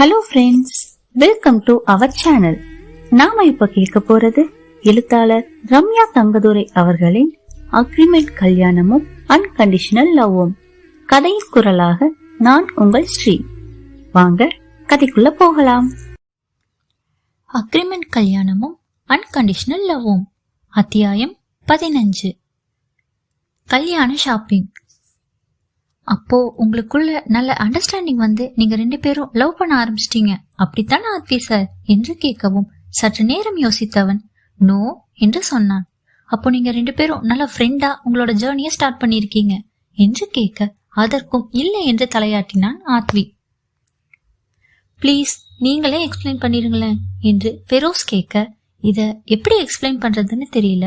Hello friends welcome to our channel நாம இப்ப கேட்க போறது எழுத்தாளர் ரம்யா தங்கதுரை அவர்களின் அக்ரிமெண்ட் கல்யாணமும் அன்கண்டிஷனல் லவ்வும் கதையின் குரலாக நான் உங்கள் ஸ்ரீ. வாங்க கதைக்குள்ள போகலாம். அக்ரிமெண்ட் கல்யாணமும் அன்கண்டிஷனல் லவ்வும் அத்தியாயம் பதினஞ்சு. கல்யாண ஷாப்பிங் அப்போ உங்களுக்குள்ள நல்ல அண்டர்ஸ்டாண்டிங் வந்து நீங்க ரெண்டு பேரும் லவ் பண்ண ஆரம்பிச்சிட்டீங்க. அப்படித்தானே ஆத்வி சார் என்று கேட்கவும் சற்று நேரம் யோசித்தவன் நோ என்று சொன்னான். அப்போ நீங்க ரெண்டு பேரும் நல்ல ஃப்ரெண்டா உங்களோட ஜேர்னியை ஸ்டார்ட் பண்ணியிருக்கீங்க என்று கேட்க அதற்கும் இல்லை என்று தலையாட்டினான் ஆத்வி. ப்ளீஸ் நீங்களே எக்ஸ்பிளைன் பண்ணிருங்களேன் என்று ஃபெரோஸ் கேட்க இத எப்படி எக்ஸ்பிளைன் பண்றதுன்னு தெரியல.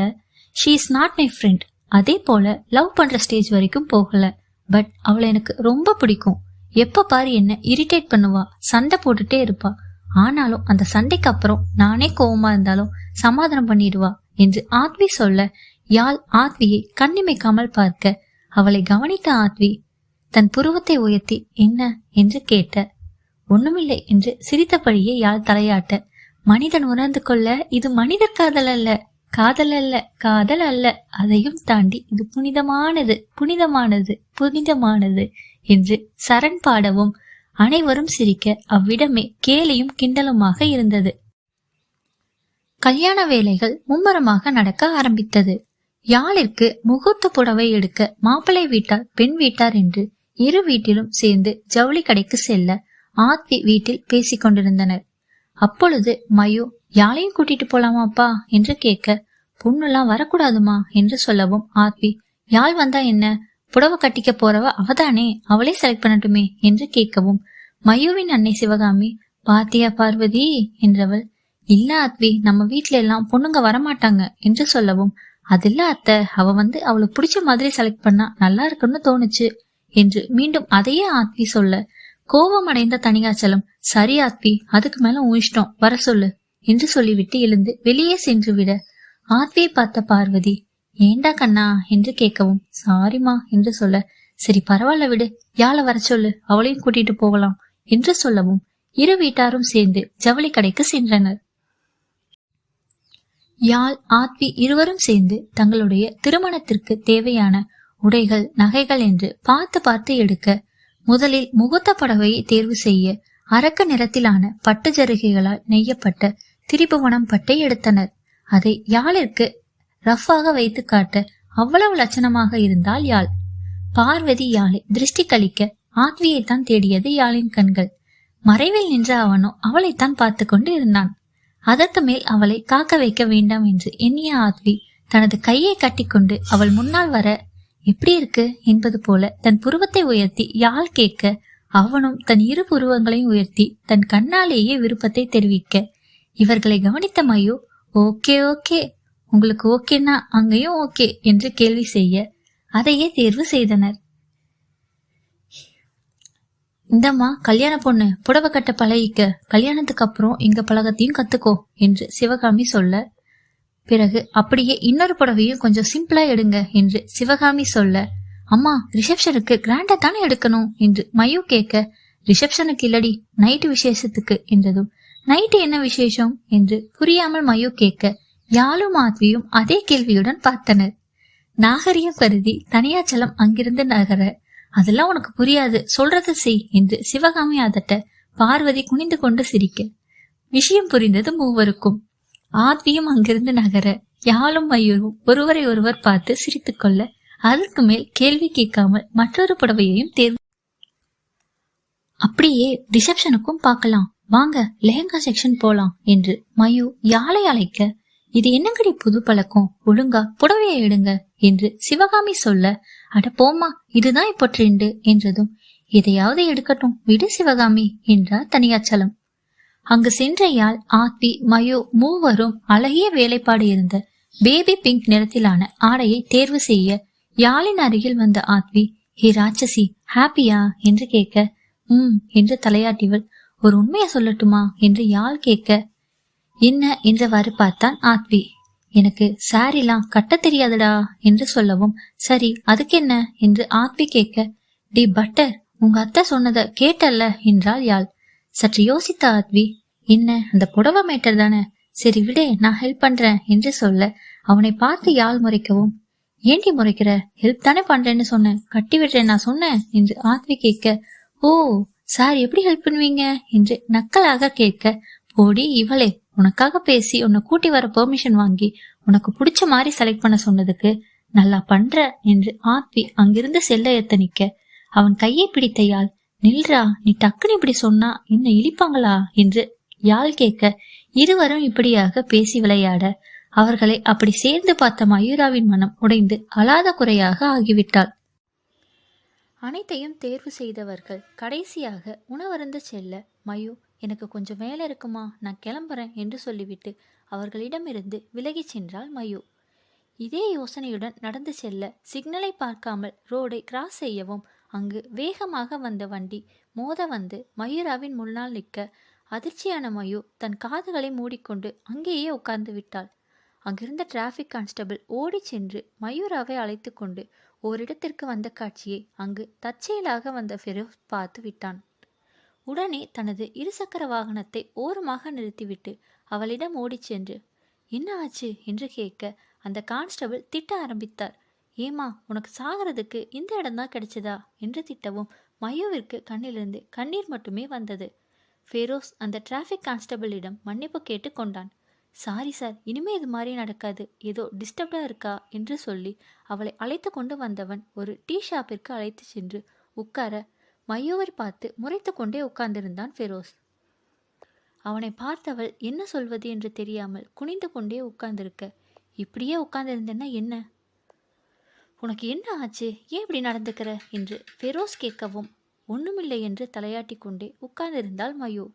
She is not my friend அதே போல லவ் பண்ற ஸ்டேஜ் வரைக்கும் போகல. பட் அவளை எனக்கு ரொம்ப பிடிக்கும். எப்ப பாரு என்ன இரிட்டேட் பண்ணுவா சண்டை போட்டுட்டே இருப்பா. ஆனாலும் அந்த சண்டைக்கு அப்புறம் நானே கோவமா இருந்தாலும் சமாதானம் பண்ணிடுவா என்று ஆத்வி சொல்ல யாழ் ஆத்வியை கண்ணிமைக்காமல் பார்க்க. அவளை கவனித்த ஆத்வி தன் புருவத்தை உயர்த்தி என்ன? என்று கேட்ட. ஒண்ணுமில்லை என்று சிரித்தபடியே யாழ் தலையாட்ட. மனிதன் உணர்ந்து கொள்ள இது மனிதர் காதல் அல்ல. காதல் அல்ல காதல் அல்ல அதையும் தாண்டி இது புனிதமானது புனிதமானது புனிதமானது என்று சரண் பாடவும் அனைவரும் சிரிக்க அவ்விடமே கேலியும் கிண்டலுமாக இருந்தது. கல்யாண வேலைகள் மும்மரமாக நடக்க ஆரம்பித்தது. யாழிற்கு முகூர்த்த புடவை எடுக்க மாப்பிள்ளை வீட்டார் பெண் வீட்டார் என்று இரு வீட்டிலும் சேர்ந்து ஜவுளி கடைக்கு செல்ல ஆத்வி வீட்டில் பேசிக் கொண்டிருந்தனர். அப்பொழுது மயு யாழையும் கூட்டிட்டு போலாமாப்பா என்று கேட்க பொண்ணுலாம் வரக்கூடாதுமா? என்று சொல்லவும் ஆத்வி யாழ் வந்தா என்ன? புடவை கட்டிக்க போறவ அவதானே? அவளே செலக்ட் பண்ணட்டுமே? என்று கேட்கவும் மயூவின் அன்னை சிவகாமி பாத்தியா பார்வதி? என்றவள் இல்ல ஆத்வி நம்ம வீட்ல எல்லாம் பொண்ணுங்க வரமாட்டாங்க என்று சொல்லவும் அதில்ல அத்தை அவ வந்து அவளுக்கு பிடிச்ச மாதிரி செலக்ட் பண்ணா நல்லா இருக்குன்னு தோணுச்சு என்று மீண்டும் அதையே ஆத்வி சொல்ல கோபம் அடைந்த தனிகாச்சலம் சரி ஆத்வி அதுக்கு மேல உன் இஷ்டம். வர சொல்லு. என்று சொல்லிவிட்டு எழுந்து வெளியே சென்று விட ஆத்வியை பார்த்த பார்வதி ஏண்டா கண்ணா? என்று கேட்கவும் சாரிமா என்று சொல்ல சரி பரவாயில்ல விடு யாழ வர சொல்லு அவளையும் கூட்டிட்டு போகலாம் என்று சொல்லவும் இரு வீட்டாரும் சேர்ந்து ஜவுளி கடைக்கு சென்றனர். யாழ் ஆத்வி இருவரும் சேர்ந்து தங்களுடைய திருமணத்திற்கு தேவையான உடைகள் நகைகள் என்று பார்த்து பார்த்து எடுக்க முதலில் முகூர்த்த புடவையை தேர்வு செய்ய அரக்க நிறத்திலான பட்டு ஜருகைகளால் நெய்யப்பட்ட திரிபுவனம் பட்டை எடுத்தனர். அதை யாழிற்கு ரஃப்பாக வைத்து காட்ட அவ்வளவு லட்சணமாக இருந்தால் யாழ். பார்வதி யாழை திருஷ்டி கழிக்க ஆத்வியைத்தான் தேடியது யாழின் கண்கள். மறைவில் நின்ற அவனோ அவளைத்தான் பார்த்து கொண்டு இருந்தான். அதற்கு மேல் அவளை காக்க வைக்க வேண்டாம் என்று எண்ணிய ஆத்வி தனது கையை கட்டிக்கொண்டு அவள் முன்னால் வர எப்படி இருக்கு? என்பது போல தன் புருவத்தை உயர்த்தி யாழ் கேட்க அவனும் தன் இரு புருவங்களையும் உயர்த்தி தன் கண்ணாலேயே விருப்பத்தை தெரிவிக்க இவர்களை கவனித்த மயோ ஓகே ஓகே. உங்களுக்கு ஓகேன்னா அங்கேயும் ஓகே என்று கேள்வி செய்ய அதையே தேர்வு செய்தனர். இந்தம்மா கல்யாண பொண்ணு புடவை கட்ட பழகிக்க. கல்யாணத்துக்கு அப்புறம் இங்க பழகத்தையும் கத்துக்கோ என்று சிவகாமி சொல்ல. பிறகு அப்படியே இன்னொரு புடவையும் கொஞ்சம் சிம்பிளா எடுங்க என்று சிவகாமி சொல்ல. அம்மா ரிசப்ஷனுக்கு கிராண்டா தானே எடுக்கணும்? என்று மயு கேட்க ரிசப்ஷனுக்கு இல்லடி நைட்டு விசேஷத்துக்கு என்றதும் நைட்டு என்ன விசேஷம்? என்று புரியாமல் மயோ கேட்க யாழும் ஆத்வியும் அதே கேள்வியுடன் பார்த்தனர். நாகரிகம் கருதி தனியாச்சலம் அங்கிருந்து நகர அதெல்லாம் உனக்கு புரியாது. சொல்றது செய் என்று சிவகாமி அதட்ட பார்வதி குனிந்து கொண்டு சிரிக்க. விஷயம் புரிந்தது மூவருக்கும். ஆத்வியும் அங்கிருந்து நகர யாழும் மயூரும் ஒருவரை ஒருவர் பார்த்து சிரித்துக்கொள்ள அதற்கு மேல் கேள்வி கேட்காமல் மற்றொரு புடவையையும் தேர்வு அப்படியே ரிசப்ஷனுக்கும் பார்க்கலாம். வாங்க லெஹங்கா செக்ஷன் போலாம் என்று மயு யாழை அழைக்க இது என்னங்கடி புது பழக்கம்? ஒழுங்கா புடவையை எடுங்க என்று சிவகாமி சொல்ல அட போமா இதுதான் இப்போ ட்ரெண்டு என்றதும் எதையாவது எடுக்கட்டும் விடு சிவகாமி என்றார் தனியாச்சலம். அங்கு சென்ற யாழ் ஆத்வி மயோ மூவரும் அழகிய வேலைப்பாடு இருந்த பேபி பிங்க் நிறத்திலான ஆடையை தேர்வு செய்ய யாழின் அருகில் வந்த ஆத்வி ஹே ராட்சசி ஹாப்பியா என்று கேட்க ம் என்று தலையாட்டிவள். ஒரு உண்மையை சொல்லட்டுமா என்று யாழ் கேட்க என்ன? என்றவாறு பார்த்தான் ஆத்வி. எனக்கு சாரிலாம் கட்ட தெரியாதுடா என்று சொல்லவும் சரி அதுக்கு என்ன என்று ஆத்வி கேட்க டி பட்டர் உங்க அத்தை சொன்னத கேட்டல்ல என்றாள் யாழ். சற்று யோசித்த ஆத்வி என்ன அந்த புடவை மேட்டர் தானே? சரி விடே நான் ஹெல்ப் பண்றேன் என்று சொல்ல அவனை பார்த்து யாழ் முறைக்கவும் ஏண்டி முறைக்கிற? ஹெல்ப் தானே பண்றேன்னு சொன்னேன் கட்டி விடுறேன் நான் சொன்னேன் என்று ஆத்வி கேட்க ஓ சார் எப்படி ஹெல்ப் பண்ணுவீங்க? என்று நக்கலாக கேட்க போடி இவளே உனக்காக பேசி உன்னை கூட்டி வர பெர்மிஷன் வாங்கி உனக்கு பிடிச்ச மாதிரி செலக்ட் பண்ண சொன்னதுக்கு நல்லா பண்ற என்று ஆத்வி அங்கிருந்து செல்ல எத்தனிக்க அவன் கையை பிடித்த யாழ் நில்றா நீ டக்குன்னு இப்படி சொன்னா இன்னும் இழிப்பாங்களா? என்று யாழ் கேட்க இருவரும் இப்படியாக பேசி விளையாட அவர்களை அப்படி சேர்ந்து பார்த்த மயூராவின் மனம் உடைந்து அலாத குறையாக ஆகிவிட்டாள். அனைத்தையும் தேர்வு செய்தவர்கள் கடைசியாக உணவருந்து செல்ல மயு எனக்கு கொஞ்சம் வேலை இருக்குமா? நான் கிளம்புறேன் என்று சொல்லிவிட்டு அவர்களிடமிருந்து விலகிச் சென்றாள் மயு. இதே யோசனையுடன் நடந்து செல்ல சிக்னலை பார்க்காமல் ரோடை கிராஸ் செய்யவும் அங்கு வேகமாக வந்த வண்டி மோத வந்து மயூராவின் முன்னால் நிற்க அதிர்ச்சியான மயு தன் காதுகளை மூடிக்கொண்டு அங்கேயே உட்கார்ந்து விட்டாள். அங்கிருந்த டிராஃபிக் கான்ஸ்டபிள் ஓடிச் சென்று மயூராவை அழைத்து கொண்டு ஓரிடத்திற்கு வந்த காட்சியை அங்கு தற்செயலாக வந்த ஃபெரோஸ் பார்த்து விட்டான். உடனே தனது இருசக்கர வாகனத்தை ஓரமாக நிறுத்திவிட்டு அவளிடம் ஓடிச் சென்று என்ன ஆச்சு? என்று கேட்க அந்த கான்ஸ்டபிள் திட்ட ஆரம்பித்தார். ஏமா உனக்கு சாகிறதுக்கு இந்த இடம்தான் கிடைச்சதா? என்று திட்டவும் மயோவிற்கு கண்ணிலிருந்து கண்ணீர் மட்டுமே வந்தது. ஃபெரோஸ் அந்த டிராஃபிக் கான்ஸ்டபிளிடம் மன்னிப்பு கேட்டு கொண்டான். சாரி சார் இனிமே இது மாதிரி நடக்காது. ஏதோ டிஸ்டர்ப்டாக இருக்கா? என்று சொல்லி அவளை அழைத்து கொண்டு வந்தவன் ஒரு டீ ஷாப்பிற்கு அழைத்து சென்று உட்கார மையோவர் பார்த்து முறைத்து கொண்டே உட்கார்ந்திருந்தான் ஃபெரோஸ் அவனை பார்த்தவள் என்ன சொல்வது? என்று தெரியாமல் குனிந்து கொண்டே உட்கார்ந்திருக்க இப்படியே உட்கார்ந்திருந்தேன்னா என்ன? உனக்கு என்ன ஆச்சு? ஏன் இப்படி நடந்துக்கிற? என்று ஃபெரோஸ் கேட்கவும் ஒன்றுமில்லை என்று தலையாட்டி கொண்டே உட்கார்ந்திருந்தாள் மயோ.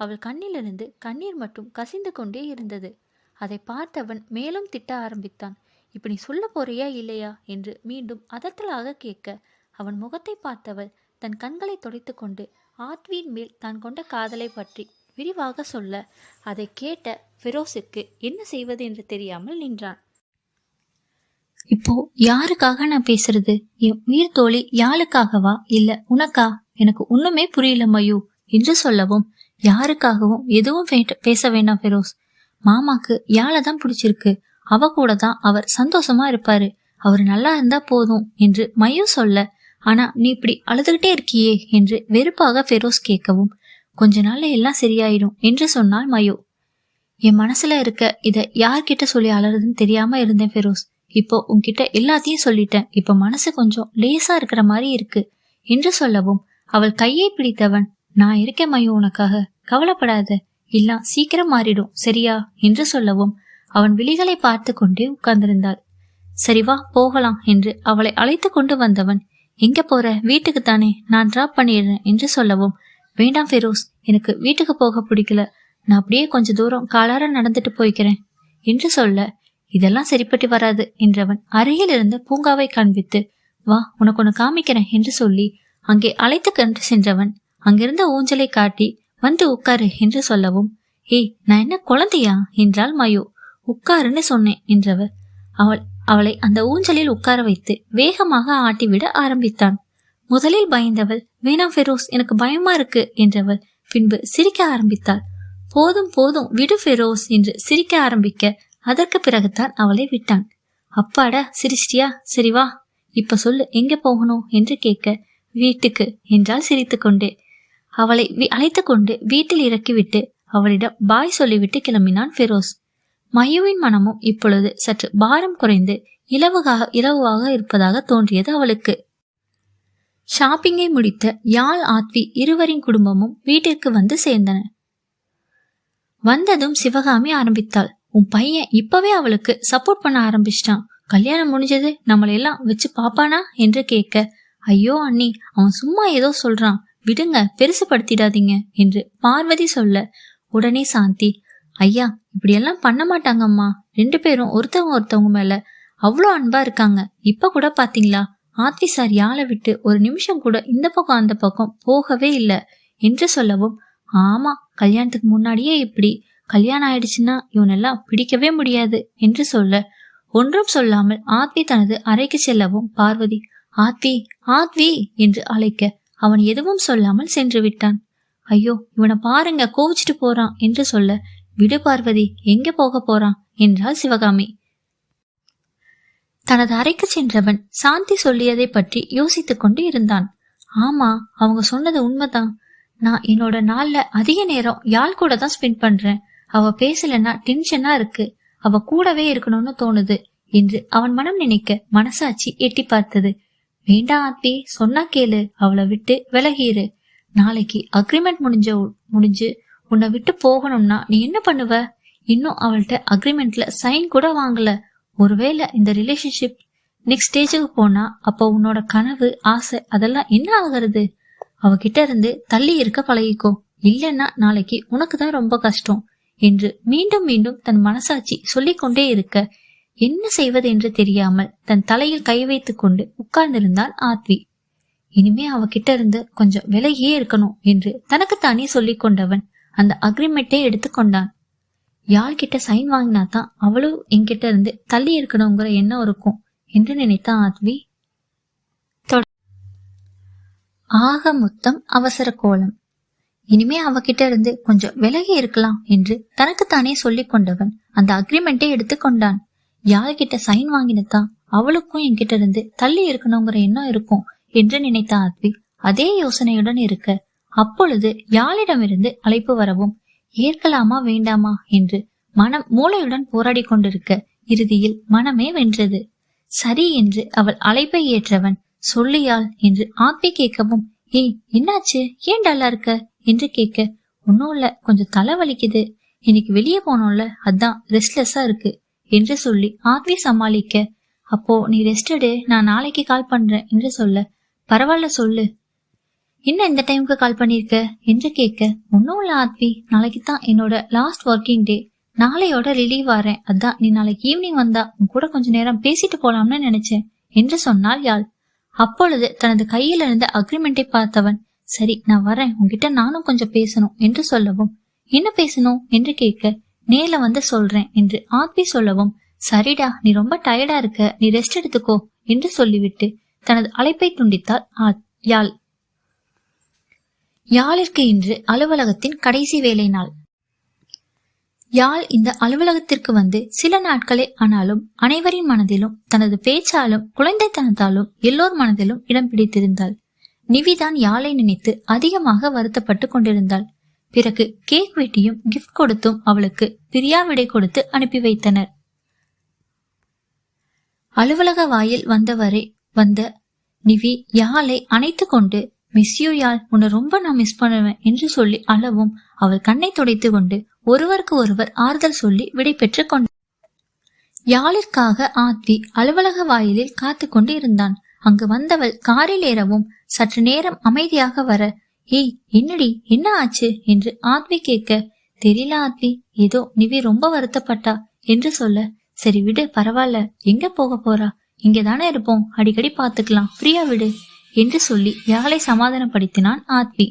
அவள் கண்ணிலிருந்து கண்ணீர் மட்டும் கசிந்து கொண்டே இருந்தது. அதை பார்த்தவன் மேலும் திட்ட ஆரம்பித்தான். இப்ப நீ சொல்ல போறியா இல்லையா? என்று மீண்டும் அதட்டலாக கேட்க அவன் முகத்தை பார்த்தவள் தன் கண்களை துடைத்து கொண்டு ஆத்வியின் மேல் தான் கொண்ட காதலை பற்றி விரிவாக சொல்ல அதை கேட்ட ஃபிரோஸுக்கு என்ன செய்வது என்று தெரியாமல் நின்றான். இப்போ யாருக்காக நான் பேசுறது? என் உயிர் தோழி யாளுக்காகவா? இல்ல உனக்கா? எனக்கு ஒண்ணுமே புரியல மயு என்று சொல்லவும் யாருக்காகவும் எதுவும் பேச வேண்டாம் ஃபெரோஸ். மாமாக்கு யாழை தான் பிடிச்சிருக்கு. அவ கூட தான் அவர் சந்தோஷமா இருப்பாரு. அவர் நல்லா இருந்தா போதும் என்று மையும் சொல்ல ஆனா நீ இப்படி அழுதுகிட்டே இருக்கியே என்று வெறுப்பாக ஃபெரோஸ் கேட்கவும் கொஞ்ச நாள்ல எல்லாம் சரியாயிடும் என்று சொன்னாள் மயோ என் மனசுல இருக்க இத யார்கிட்ட சொல்லி அலறதுன்னு தெரியாம இருந்தேன் ஃபெரோஸ். இப்போ உன்கிட்ட எல்லாத்தையும் சொல்லிட்டேன். இப்ப மனசு கொஞ்சம் லேசா இருக்கிற மாதிரி இருக்கு என்று சொல்லவும் அவள் கையை பிடித்தவன் நான் இருக்கேன் மயோ உனக்காக. கவலைப்படாத. எல்லாம் சீக்கிரம் மாறிடும். சரியா? என்று சொல்லவும் அவன் விழிகளை பார்த்து கொண்டே உட்கார்ந்திருந்தாள். சரி வா போகலாம் என்று அவளை அழைத்து கொண்டு வந்தவன் எங்க போற? வீட்டுக்கு தானே நான் டிராப் பண்ணிடுறேன் என்று சொல்லவும் வேண்டாம் ஃபெரோஸ் எனக்கு வீட்டுக்கு போக பிடிக்கல. நான் அப்படியே கொஞ்ச தூரம் காலார நடந்துட்டு போய்க்கிறேன் என்று சொல்ல இதெல்லாம் சரிப்பட்டு வராது என்றவன் அருகில் இருந்து பூங்காவை காண்பித்து வா உனக்கு ஒன்று காமிக்கிறேன் என்று சொல்லி அங்கே அழைத்து கண்டு சென்றவன் அங்கிருந்த ஊஞ்சலை காட்டி வந்து உட்காரு என்று சொல்லவும் ஏய் நான் என்ன குழந்தையா? என்றாள் மயோ. உட்காருன்னு சொன்னேன் என்றவர் அவள் அவளை அந்த ஊஞ்சலில் உட்கார வைத்து வேகமாக ஆட்டிவிட ஆரம்பித்தான். முதலில் பயந்தவள் வேணாம் ஃபெரோஸ் எனக்கு பயமா இருக்கு என்றவள். பின்பு சிரிக்க ஆரம்பித்தாள். போதும் போதும் விடு ஃபெரோஸ் என்று சிரிக்க ஆரம்பிக்க அதற்கு பிறகுதான் அவளை விட்டான். அப்பாடா சிரிச்சிட்டியா? சரி வா இப்ப சொல்லு எங்க போகணும்? என்று கேட்க வீட்டுக்கு என்றால் சிரித்துக்கொண்டே. அவளை வி- கொண்டு வீட்டில் இறக்கிவிட்டு அவளிடம் பாய் சொல்லிவிட்டு கிளம்பினான் ஃபெரோஸ். மயுவின் மனமும் இப்பொழுது சற்று பாரம் குறைந்து இலவுகாக இலவாக இருப்பதாக தோன்றியது அவளுக்கு. ஷாப்பிங்கை முடித்த யாழ் ஆத்வி இருவரின் குடும்பமும் வீட்டிற்கு வந்து சேர்ந்தன. வந்ததும் சிவகாமி ஆரம்பித்தாள். உன் பையன் இப்பவே அவளுக்கு சப்போர்ட் பண்ண ஆரம்பிச்சிட்டான். கல்யாணம் முடிஞ்சது நம்மளெல்லாம் வச்சு பாப்பானா? என்று கேட்க ஐயோ அண்ணி அவன் சும்மா ஏதோ சொல்றான். விடுங்க பெருசுபடுத்திடாதீங்க என்று பார்வதி சொல்ல. உடனே சாந்தி ஐயா இப்படியெல்லாம் பண்ண மாட்டாங்கம்மா. ரெண்டு பேரும் ஒருத்தவங்க ஒருத்தவங்க மேல அவ்வளோ அன்பா இருக்காங்க. இப்ப கூட பாத்தீங்களா? ஆத்வி சார் யாழை விட்டு ஒரு நிமிஷம் கூட இந்த பக்கம் அந்த பக்கம் போகவே இல்லை என்று சொல்லவும் ஆமா கல்யாணத்துக்கு முன்னாடியே இப்படி கல்யாணம் ஆயிடுச்சுன்னா இவனெல்லாம் பிடிக்கவே முடியாது என்று சொல்ல. ஒன்றும் சொல்லாமல் ஆத்வி தனது அறைக்கு செல்லவும் பார்வதி ஆத்வி ஆத்வி என்று அழைக்க அவன் எதுவும் சொல்லாமல் சென்று விட்டான். ஐயோ இவனை பாருங்க கோவிச்சிட்டு போறான் என்று சொல்ல விடு பார்வதி எங்க போக போறான்? என்றாள் சிவகாமி. தனது அறைக்கு சென்றவன் சாந்தி சொல்லியதை பற்றி யோசித்துக் கொண்டு இருந்தான். ஆமா அவங்க சொன்னது உண்மைதான். நான் என்னோட நாள்ல அதிக நேரம் யாழ் கூட தான் ஸ்பெண்ட் பண்றேன். அவ பேசலன்னா டென்ஷனா இருக்கு. அவ கூடவே இருக்கணும்னு தோணுது என்று அவன் மனம் நினைக்க மனசாட்சி எட்டி பார்த்தது. வேண்டாம் ஆத்தி சொன்னா கேளு அவளை விட்டு விலகிரு நாளைக்கு அக்ரிமெண்ட் முடிஞ்ச முடிஞ்சு உன்னை விட்டு போகணும்னா நீ என்ன பண்ணுவ? இன்னும் அவள்கிட்ட அக்ரிமெண்ட்ல சைன் கூட வாங்கல. ஒருவேளை இந்த ரிலேஷன்ஷிப் நெக்ஸ்ட் ஸ்டேஜுக்கு போனா அப்போ உன்னோட கனவு ஆசை அதெல்லாம் என்ன ஆகிறது? அவகிட்ட இருந்து தள்ளி இருக்க பழகிக்கோ. இல்லைன்னா நாளைக்கு உனக்கு தான் ரொம்ப கஷ்டம் என்று மீண்டும் மீண்டும் தன் மனசாட்சி சொல்லிக்கொண்டே இருக்க என்ன செய்வது என்று தெரியாமல் தன் தலையில் கை வைத்துக் கொண்டு உட்கார்ந்திருந்தான் ஆத்வி. இனிமே அவகிட்ட இருந்து கொஞ்சம் விலகியே இருக்கணும் என்று தனக்குத்தானே சொல்லிக் கொண்டவன் அந்த அக்ரிமெண்ட்டை எடுத்துக்கொண்டான் யாழ்கிட்ட சைன் வாங்கினா தான் அவளும் என்கிட்ட இருந்து தள்ளி இருக்கணுங்கிற எண்ணம் இருக்கும் என்று நினைத்தான் ஆத்வி. ஆக மொத்தம் அவசர கோலம். இனிமே அவகிட்ட இருந்து கொஞ்சம் விலகி இருக்கலாம் என்று தனக்குத்தானே சொல்லிக் கொண்டவன் அந்த அக்ரிமெண்ட்டை எடுத்துக்கொண்டான் யார்கிட்ட சைன் வாங்கினதான் அவளுக்கும் என்கிட்ட இருந்து தள்ளி இருக்கணுங்கிற எண்ணம் இருக்கும் என்று நினைத்த ஆத்வி அதே யோசனையுடன் இருக்க அப்பொழுது யாழிடமிருந்து அழைப்பு வரவும் ஏற்கலாமா வேண்டாமா என்று மனம் மூளையுடன் போராடி கொண்டிருக்க இறுதியில் மனமே வென்றது. சரி என்று அவள் அழைப்பை ஏற்றவன் சொல்லியாள் என்று ஆத்வி கேட்கவும் ஏய் என்னாச்சு? ஏன் டல்லா இருக்க? என்று கேட்க ஒன்னும் இல்ல கொஞ்சம் தலை வலிக்குது. இன்னைக்கு வெளியே போனோம்ல அதான் ரெஸ்ட்லெஸ்ஸா இருக்கு. என்று சொல்லி ஆத்வி சமாளிக்க அப்போ நீ ரெஸ்ட் எடு நான் நாளைக்கு கால் பண்றேன் என்று சொல்ல பரவாயில்ல சொல்லு. என்ன இந்த டைமுக்கு கால் பண்ணிருக்க? என்று கேட்க ஒன்னும் இல்ல ஆத்வி நாளைக்கு தான் என்னோட லாஸ்ட் ஒர்க்கிங் டே நாளையோட ரிலீவ் வரேன். அதான் நீ நாளைக்கு ஈவினிங் வந்தா உன் கூட கொஞ்ச நேரம் பேசிட்டு போலாம்னு நினைச்சேன் என்று சொன்னாள் யாழ். அப்பொழுது தனது கையில் இருந்த அக்ரிமெண்டை பார்த்தவன் சரி நான் வரேன். உன்கிட்ட நானும் கொஞ்சம் பேசணும் என்று சொல்லவும். என்ன பேசணும்? என்று கேட்க நேர்ல வந்து சொல்றேன் என்று ஆத்வி சொல்லவும் சரிடா நீ ரொம்ப டயர்டா இருக்க நீ ரெஸ்ட் எடுத்துக்கோ என்று சொல்லிவிட்டு தனது அழைப்பை துண்டித்தாள் ஆ- யாழ். யாழிற்கு இன்று அலுவலகத்தின் கடைசி வேலை நாள். யாழ் இந்த அலுவலகத்திற்கு வந்து சில நாட்களே ஆனாலும் அனைவரின் மனதிலும் தனது பேச்சாலும் குழந்தைத்தனத்தாலும் எல்லோர் மனதிலும் இடம் பிடித்திருந்தாள். நிவிதான் யாழை நினைத்து அதிகமாக வருத்தப்பட்டு கொண்டிருந்தாள். பிறகு கேக் வெட்டியும் கிஃப்ட் கொடுத்தும் அவளுக்கு பிரியா விடை கொடுத்து அனுப்பி வைத்தனர். அலுவலக வாயில் வந்தவரை வந்த நிவி யாழை அணைத்து கொண்டு மிஸ் யூ யாழ் உன்னை ரொம்ப நான் மிஸ் பண்ணுவேன் என்று சொல்லி அளவும் அவள் கண்ணை துடைத்து கொண்டு ஒருவருக்கு ஒருவர் ஆறுதல் சொல்லி விடை பெற்றுக் கொண்டார் யாழிற்காக ஆத்வி அலுவலக வாயிலில் காத்து கொண்டு இருந்தான். அங்கு வந்தவள் காரில் ஏறவும் சற்று நேரம் அமைதியாக வர ஏய் என்னடி என்ன ஆச்சு? என்று ஆத்வி கேட்க தெரியல ஆத்வி ஏதோ நிவி ரொம்ப வருத்தப்பட்டா என்று சொல்ல சரி விடு பரவாயில்ல எங்க போக போறா? இங்க தானே இருப்போம் அடிக்கடி பாத்துக்கலாம் ஃப்ரீயா விடு என்று சொல்லி யாழை சமாதானப்படுத்தினான் ஆத்வி.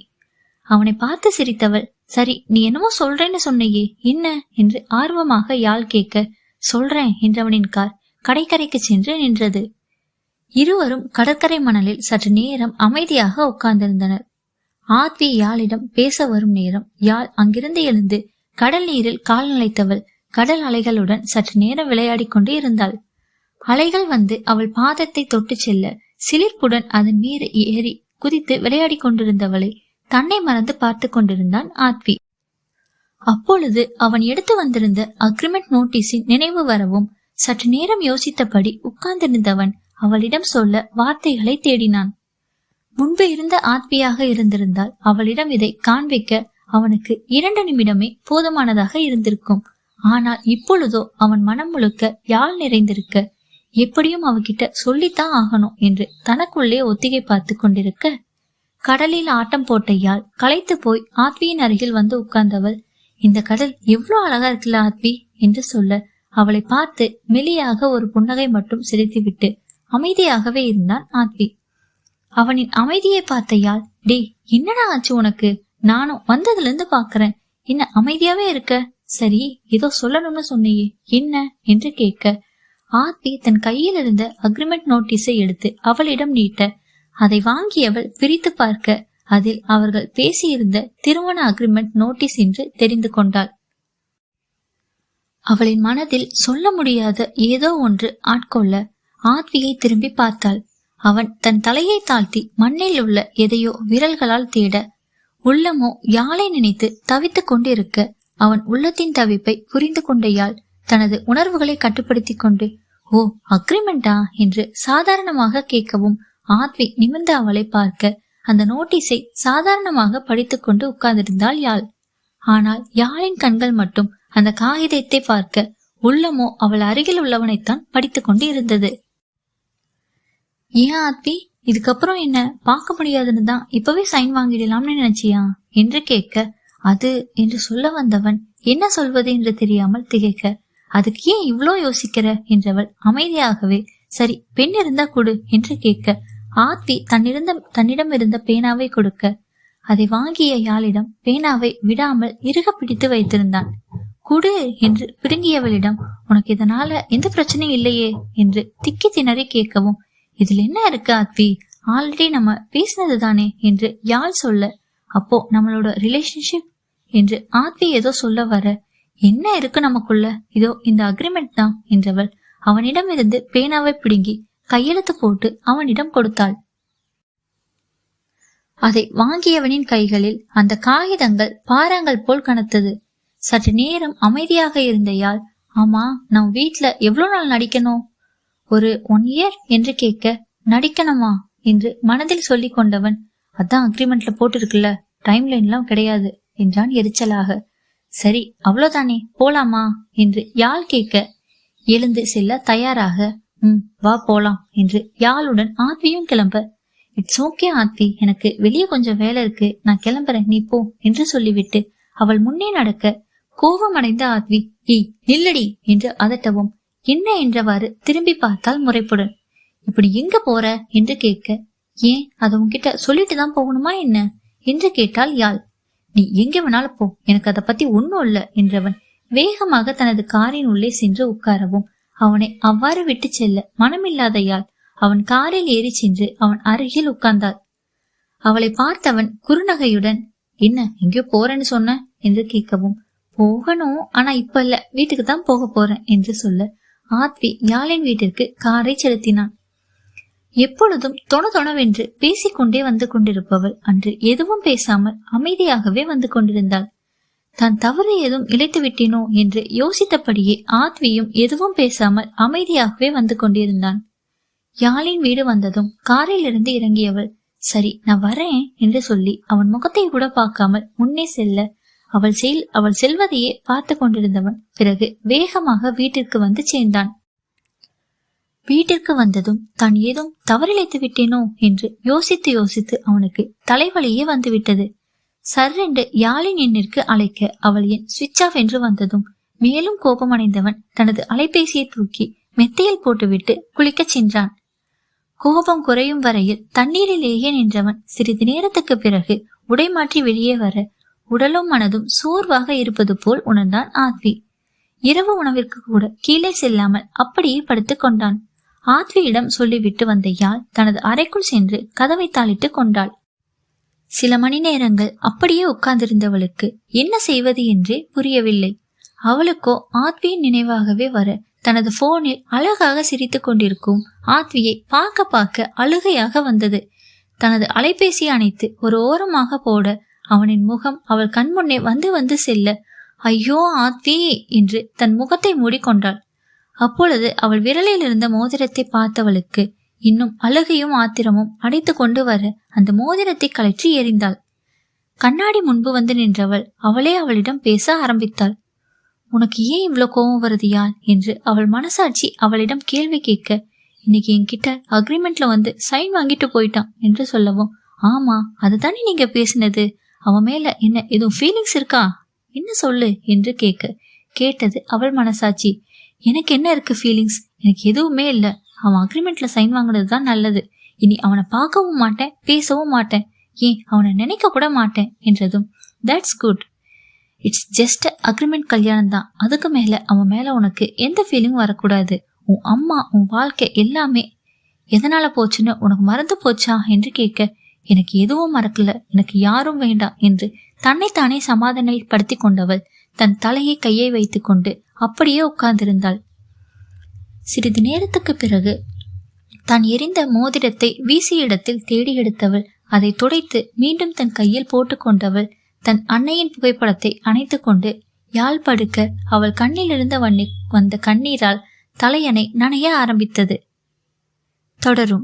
அவனை பார்த்து சிரித்தவள் சரி நீ என்னமோ சொல்றேன்னு சொன்னையே என்ன? என்று ஆர்வமாக யாழ் கேட்க சொல்றேன் என்றவனின் கார் கடைக்கரைக்கு சென்று நின்றது. இருவரும் கடற்கரை மணலில் சற்று நேரம் அமைதியாக உட்கார்ந்திருந்தனர். ஆத்வி யாழிடம் பேச வரும் நேரம். யாழ் அங்கிருந்து எழுந்து கடல் நீரில் கால்நழைத்தவள் கடல் அலைகளுடன் சற்று நேரம் விளையாடிக் கொண்டு இருந்தாள். அலைகள் வந்து அவள் பாதத்தை தொட்டு செல்ல சிலிர்ப்புடன் அதன் மீது ஏறி குதித்து விளையாடிக் கொண்டிருந்தவளை தன்னை மறந்து பார்த்து கொண்டிருந்தான் ஆத்வி அப்பொழுது அவன் எடுத்து வந்திருந்த அக்ரிமெண்ட் நோட்டீஸின் நினைவு வரவும் சற்று நேரம் யோசித்தபடி உட்கார்ந்திருந்தவன் அவளிடம் சொல்ல வார்த்தைகளை தேடினான். முன்பு இருந்த ஆத்வியாக இருந்திருந்தால் அவளிடம் இதை காண்பிக்க அவனுக்கு இரண்டு நிமிடமே போதுமானதாக இருந்திருக்கும். ஆனால் இப்பொழுதோ அவன் மனம் முழுக்க யாழ் நிறைந்திருக்க எப்படியும் அவகிட்ட சொல்லித்தான் ஆகணும் என்று தனக்குள்ளே ஒத்திகை பார்த்து கொண்டிருக்க கடலில் ஆட்டம் போட்ட யாழ் களைத்து போய் ஆத்வியின் அருகில் வந்து உட்கார்ந்தவள் இந்த கடல் எவ்வளவு அழகா இருக்குல்ல ஆத்வி என்று சொல்ல அவளை பார்த்து மெலியாக ஒரு புன்னகை மட்டும் சிரித்துவிட்டு அமைதியாகவே இருந்தான் ஆத்வி அவனின் அமைதியை பார்த்த யாழ் டேய் என்னடா ஆச்சு உனக்கு? நானும் வந்ததுல இருந்து பாக்குறேன். என்ன அமைதியாவே இருக்க? சரி ஏதோ சொல்லணும்னு சொன்னியே. என்ன? என்று கேட்க. ஆத்வி தன் கையில் இருந்த அக்ரிமெண்ட் நோட்டீஸை எடுத்து அவளிடம் நீட்ட அதை வாங்கியவள் பிரித்து பார்க்க. அதில் அவர்கள் பேசியிருந்த திருமண அக்ரிமெண்ட் நோட்டீஸ் என்று தெரிந்து கொண்டாள். அவளின் மனதில் சொல்ல முடியாத ஏதோ ஒன்று ஆட்கொள்ள ஆத்வியை திரும்பி பார்த்தாள். அவன் தன் தலையை தாழ்த்தி மண்ணில் உள்ள எதையோ விரல்களால் தேட உள்ளமோ யாழை நினைத்து தவித்துக் கொண்டிருக்க அவன் உள்ளத்தின் தவிப்பை புரிந்து கொண்ட யாழ் தனது உணர்வுகளை கட்டுப்படுத்திக் கொண்டு ஓ அக்ரிமெண்டா? என்று சாதாரணமாக கேட்கவும் ஆத்வி நிமிர்ந்து அவளை பார்க்க அந்த நோட்டீஸை சாதாரணமாக படித்துக் கொண்டு உட்கார்ந்திருந்தாள் யாழ். ஆனால் யாழின் கண்கள் மட்டும் அந்த காகிதத்தை பார்க்க உள்ளமோ அவள் அருகில் உள்ளவனைத்தான் படித்துக் கொண்டு இருந்தது ஏன் ஆத்வி இதுக்கப்புறம் என்ன? பார்க்க முடியாதுன்னு தான் இப்பவே சைன் வாங்கிடலாம்னு நினைச்சியா? என்று கேட்க அது என்று சொல்ல வந்தவன் என்ன சொல்வது என்று தெரியாமல் திகைக்க அதுக்கு ஏன் இவ்ளோ யோசிக்கிற? என்றவள் அமைதியாகவே சரி பெண் இருந்தா கொடு என்று கேட்க ஆத்வி தன்னிருந்த தன்னிடம் இருந்த பேனாவை கொடுக்க அதை வாங்கிய யாழிடம் பேனாவை விடாமல் இறுக பிடித்து வைத்திருந்தான். குடு என்று பிடுங்கியவளிடம் உனக்கு இதனால எந்த பிரச்சனையும் இல்லையே என்று திக்கி திணறி கேட்கவும் இதில் என்ன இருக்கு ஆத்வி? ஆல்ரெடி நம்ம பேசினது தானே என்று யாழ் சொல்ல அப்போ நம்மளோட ரிலேஷன்ஷிப் என்று ஆத்வி ஏதோ சொல்ல வர என்ன இருக்கு நமக்குள்ள? இதோ இந்த அக்ரிமெண்ட் தான் என்றவள் அவனிடம் இருந்து பேனாவை பிடுங்கி கையெழுத்து போட்டு அவனிடம் கொடுத்தாள். அதை வாங்கியவனின் கைகளில் அந்த காகிதங்கள் பாறாங்கள் போல் கனத்தது. சற்று நேரம் அமைதியாக இருந்த யாழ் ஆமா நம் வீட்டுல எவ்வளவு நாள் நடிக்கணும்? ஒரு ஒன் இயர் என்று கேட்க நடிக்கணுமா? என்று மனதில் சொல்லி கொண்டவன் அதான் அக்ரிமெண்ட்ல போட்டிருக்குல்ல டைம் லைன்லாம் கிடையாது என்றான் எரிச்சலாக. சரி அவ்வளவுதானே போலாமா? என்று யாழ் கேட்க எழுந்து செல்ல தயாராக ம் வா போலாம் என்று யாழுடன் ஆத்வியும் கிளம்ப இட்ஸ் ஓகே ஆத்வி எனக்கு வெளியே கொஞ்சம் வேலை இருக்கு நான் கிளம்புறேன் நீ போ என்று சொல்லிவிட்டு அவள் முன்னே நடக்க கோபமடைந்த ஆத்வி ஏய் நில்லடி என்று அதட்டவும் என்ன என்றவாறு திரும்பி பார்த்தால் முறைப்புடன் இப்படி எங்க போற? என்று கேட்க ஏன் அதை உன்கிட்ட சொல்லிட்டு தான் போகணுமா என்ன? என்று கேட்டால் யாழ். நீ எங்க வேணாலும் போ எனக்கு அதை பத்தி ஒன்னும் இல்ல என்றவன் வேகமாக தனது காரின் உள்ளே சென்று உட்காரவும் அவனை அவ்வாறு விட்டு செல்ல மனமில்லாத யாழ் அவன் காரில் ஏறி சென்று அவன் அருகில் உட்கார்ந்தாள். அவளை பார்த்தவன் குறுநகையுடன் என்ன எங்கேயோ போறேன்னு சொன்ன? என்று கேட்கவும் போகணும் ஆனா இப்ப இல்ல வீட்டுக்கு தான் போக போறேன் என்று சொல்ல ஆத்வி யாழின் வீட்டிற்கு காரை செலுத்தினான். எப்பொழுதும் தொண தொணவென்று பேசிக்கொண்டே வந்து கொண்டிருப்பவள் அன்று எதுவும் பேசாமல் அமைதியாகவே வந்து கொண்டிருந்தாள். தான் தவறு ஏதும் இழைத்து விட்டேனோ என்று யோசித்தபடியே ஆத்வியும் எதுவும் பேசாமல் அமைதியாகவே வந்து கொண்டிருந்தான். யாழின் வீடு வந்ததும் காரில் இருந்து இறங்கியவள் சரி நான் வரேன் என்று சொல்லி அவன் முகத்தை கூட பார்க்காமல் முன்னே செல்ல அவள் செல் அவள் செல்வதையே பார்த்து கொண்டிருந்தவன். பிறகு வேகமாக வீட்டிற்கு வந்து சேர்ந்தான். வீட்டிற்கு வந்ததும் தான் ஏதும் தவறிழைத்து விட்டேனோ? என்று யோசித்து யோசித்து அவனுக்கு தலைவலியே வந்துவிட்டது. சர்ரென்று யாழின் எண்ணிற்கு அழைக்க அவள் என் சுவிட்ச் ஆஃப் என்று வந்ததும் மேலும் கோபமடைந்தவன் தனது அலைபேசியை தூக்கி மெத்தையில் போட்டுவிட்டு குளிக்கச் சென்றான். கோபம் குறையும் வரையில் தண்ணீரிலேயே நின்றவன் சிறிது நேரத்துக்கு பிறகு உடை மாற்றி வெளியே வர உடலும் மனதும் சோர்வாக இருப்பது போல் உணர்ந்தான் ஆத்வி. இரவு உணவிற்கு கூட கீழே செல்லாமல் அப்படியே படுத்துக் கொண்டான். ஆத்வியிடம் சொல்லிவிட்டு வந்த யாழ் தனது அறைக்குள் சென்று கதவை தாளிட்டு கொண்டாள். சில மணி நேரங்கள் அப்படியே உட்கார்ந்திருந்தவளுக்கு என்ன செய்வது என்றே புரியவில்லை. அவளுக்கோ ஆத்வியின் நினைவாகவே வர தனது போனில் அழகாக சிரித்து கொண்டிருக்கும் ஆத்வியை பார்க்க பார்க்க அழுகையாக வந்தது. தனது அலைபேசி அணைத்து ஒரு ஓரமாக போட அவனின் முகம் அவள் கண்முன்னே வந்து வந்து செல்ல ஐயோ ஆத்தி என்று தன் முகத்தை மூடிக்கொண்டாள். அப்பொழுது அவள் விரலில் இருந்த மோதிரத்தை பார்த்தவளுக்கு இன்னும் அழுகையும் ஆத்திரமும் அடைத்து கொண்டு வர அந்த மோதிரத்தை கழற்றி எறிந்தாள். கண்ணாடி முன்பு வந்து நின்றவள் அவளே அவளிடம் பேச ஆரம்பித்தாள். உனக்கு ஏன் இவ்வளோ கோபம் வருது யார்? என்று அவள் மனசாட்சி அவளிடம் கேள்வி கேட்க இன்னைக்கு என்கிட்ட அக்ரிமெண்ட்ல வந்து சைன் வாங்கிட்டு போயிட்டான் என்று சொல்லவும் ஆமா அதுதானே நீங்க பேசினது? அவன் மேல என்ன எதுவும் ஃபீலிங்ஸ் இருக்கா? என்ன சொல்லு? என்று கேட்க. கேட்டது அவள் மனசாட்சி. எனக்கு என்ன இருக்கு ஃபீலிங்ஸ் எனக்கு எதுவுமே இல்லை. அவன் அக்ரிமெண்ட்ல சைன் வாங்குறது தான் நல்லது. இனி அவனை பார்க்கவும் மாட்டேன் பேசவும் மாட்டேன். ஏன்? அவனை நினைக்க கூட மாட்டேன் என்றதும். That's good it's just agreement கல்யாணம் தான். அதுக்கு மேல அவன் மேல உனக்கு எந்த ஃபீலிங் வரக்கூடாது. உன் அம்மா உன் வாழ்க்கை எல்லாமே எதனால போச்சுன்னு உனக்கு மறந்து போச்சா? என்று கேட்க. எனக்கு எதுவும் மறக்கல. எனக்கு யாரும் வேண்டாம் என்று தன்னைத்தானே சமாதானப்படுத்தி கொண்டவள் தன் தலையை கையை வைத்துக்கொண்டு அப்படியே உட்கார்ந்திருந்தாள். சிறிது நேரத்துக்கு பிறகு தான் எரிந்த மோதிரத்தை வீசிய இடத்தில் தேடி எடுத்தவள் அதை துடைத்து மீண்டும் தன் கையில் போட்டுக்கொண்டவள் தன் அன்னையின் புகைப்படத்தை அணைத்து கொண்டு யாழ் படுக்க அவள் கண்ணிலிருந்த வண்ணி வந்த கண்ணீரால் தலையணை நனைய ஆரம்பித்தது. தொடரும்.